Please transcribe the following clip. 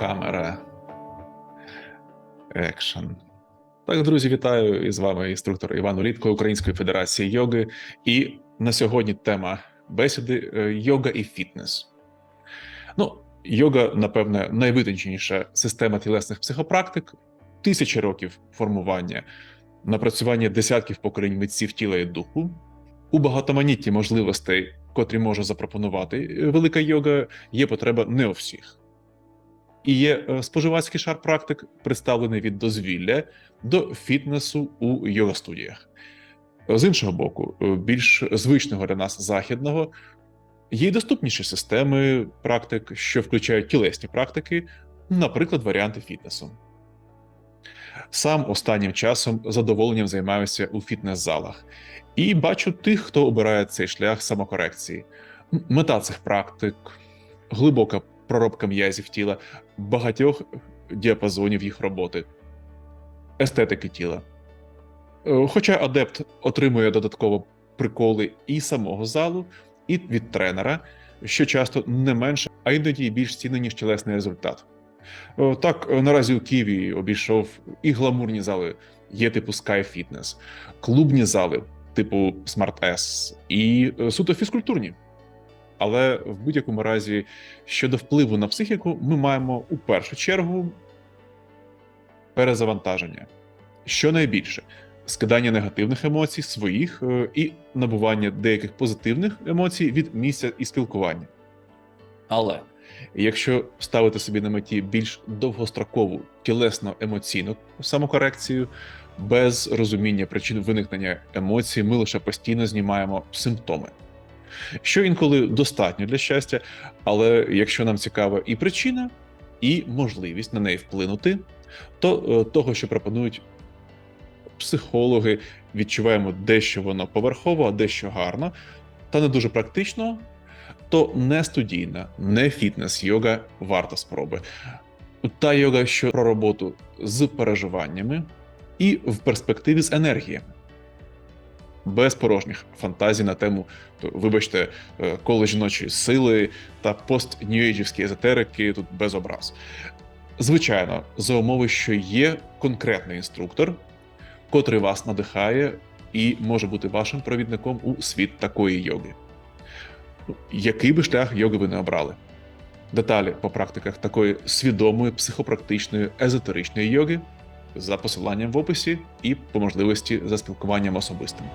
Камера. Екшн. Так, друзі, вітаю! І з вами інструктор Іван Улітко Української Федерації йоги. І на сьогодні тема бесіди е, йога і фітнес. Ну, йога, напевне, найвитонченіша система тілесних психопрактик, тисячі років формування, напрацювання десятків поколінь митців тіла і духу. У багатоманітті можливостей, котрі може запропонувати е, велика йога, є потреба не у всіх. І є е, споживацький шар практик, представлений від дозвілля до фітнесу у йога-студіях. З іншого боку, е, більш звичного для нас західного є й доступніші системи практик, що включають тілесні практики, наприклад, варіанти фітнесу. Сам останнім часом задоволенням займаюся у фітнес-залах і бачу тих, хто обирає цей шлях самокорекції. Мета цих практик глибока проробка м'язів тіла, багатьох діапазонів їх роботи, естетики тіла. Е, Хоча адепт отримує додатково приколи і самого залу, і від тренера, що часто не менше, а іноді більш цінний, ніж тілесний результат. Е, Так, е, наразі у Києві обійшов і гламурні зали є типу Sky Fitness, клубні зали типу Smart S, і суто фізкультурні. Але в будь-якому разі, щодо впливу на психіку, ми маємо у першу чергу перезавантаження. Що найбільше скидання негативних емоцій своїх е, і набування деяких позитивних емоцій від місця і спілкування. Але якщо ставити собі на меті більш довгострокову тілесно-емоційну самокорекцію, без розуміння причин виникнення емоцій, ми лише постійно знімаємо симптоми що інколи достатньо для щастя, але якщо нам цікава і причина, і можливість на неї вплинути, то е, того, що пропонують психологи, відчуваємо дещо воно поверхово, а дещо гарно, та не дуже практично, то не студійна, не фітнес йога варта спроби. Та йога, що про роботу з переживаннями і в перспективі з енергіями без порожніх фантазій на тему, вибачте, е, коло жіночої сили та пост-ньюейджівські езотерики тут без образ. Звичайно, за умови, що є конкретний інструктор, котрий вас надихає і може бути вашим провідником у світ такої йоги. Який би шлях йоги ви не обрали? Деталі по практиках такої свідомої психопрактичної езотеричної йоги за посиланням в описі і по можливості за спілкуванням особистим.